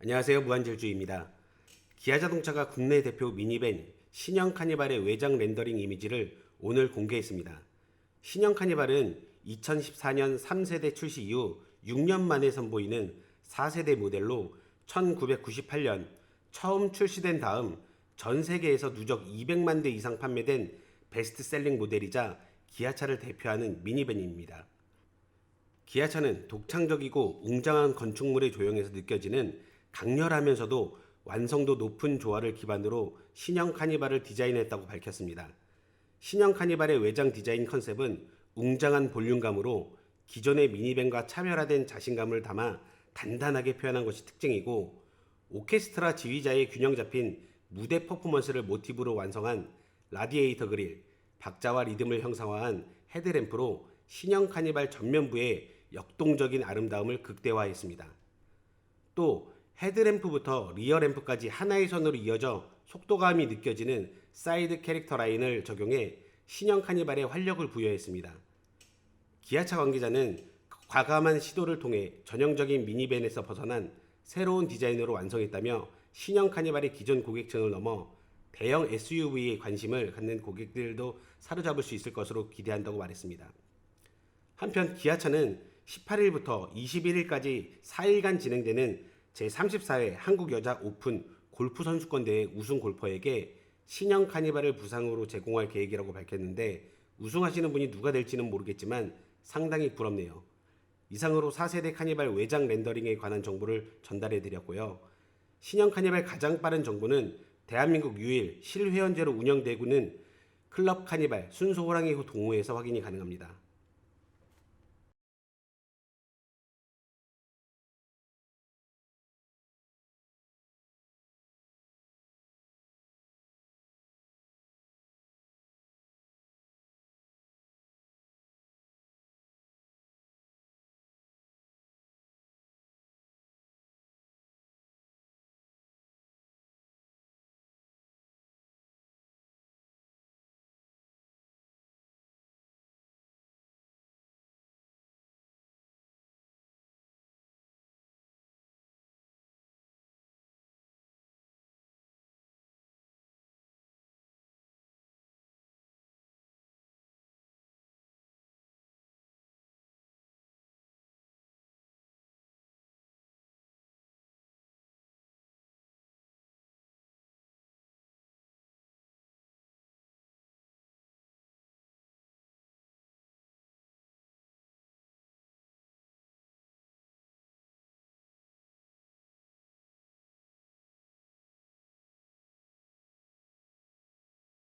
안녕하세요. 무한질주입니다. 기아자동차가 국내 대표 미니밴 신형 카니발의 외장 렌더링 이미지를 오늘 공개했습니다. 신형 카니발은 2014년 3세대 출시 이후 6년 만에 선보이는 4세대 모델로 1998년 처음 출시된 다음 전 세계에서 누적 200만 대 이상 판매된 베스트셀링 모델이자 기아차를 대표하는 미니밴입니다. 기아차는 독창적이고 웅장한 건축물의 조형에서 느껴지는 강렬하면서도 완성도 높은 조화를 기반으로 신형 카니발을 디자인했다고 밝혔습니다. 신형 카니발의 외장 디자인 컨셉은 웅장한 볼륨감으로 기존의 미니밴과 차별화된 자신감을 담아 단단하게 표현한 것이 특징이고 오케스트라 지휘자의 균형 잡힌 무대 퍼포먼스를 모티브로 완성한 라디에이터 그릴, 박자와 리듬을 형상화한 헤드램프로 신형 카니발 전면부의 역동적인 아름다움을 극대화했습니다. 또 헤드램프부터 리어램프까지 하나의 선으로 이어져 속도감이 느껴지는 사이드 캐릭터 라인을 적용해 신형 카니발에 활력을 부여했습니다. 기아차 관계자는 과감한 시도를 통해 전형적인 미니밴에서 벗어난 새로운 디자인으로 완성했다며 신형 카니발의 기존 고객층을 넘어 대형 SUV에 관심을 갖는 고객들도 사로잡을 수 있을 것으로 기대한다고 말했습니다. 한편 기아차는 18일부터 21일까지 4일간 진행되는 제34회 한국 여자 오픈 골프 선수권 대회 우승 골퍼에게 신형 카니발을 부상으로 제공할 계획이라고 밝혔는데 우승하시는 분이 누가 될지는 모르겠지만 상당히 부럽네요. 이상으로 4세대 카니발 외장 렌더링에 관한 정보를 전달해 드렸고요. 신형 카니발 가장 빠른 정보는 대한민국 유일 실회원제로 운영되고는 클럽 카니발 순소 호랑이 동호회에서 확인이 가능합니다.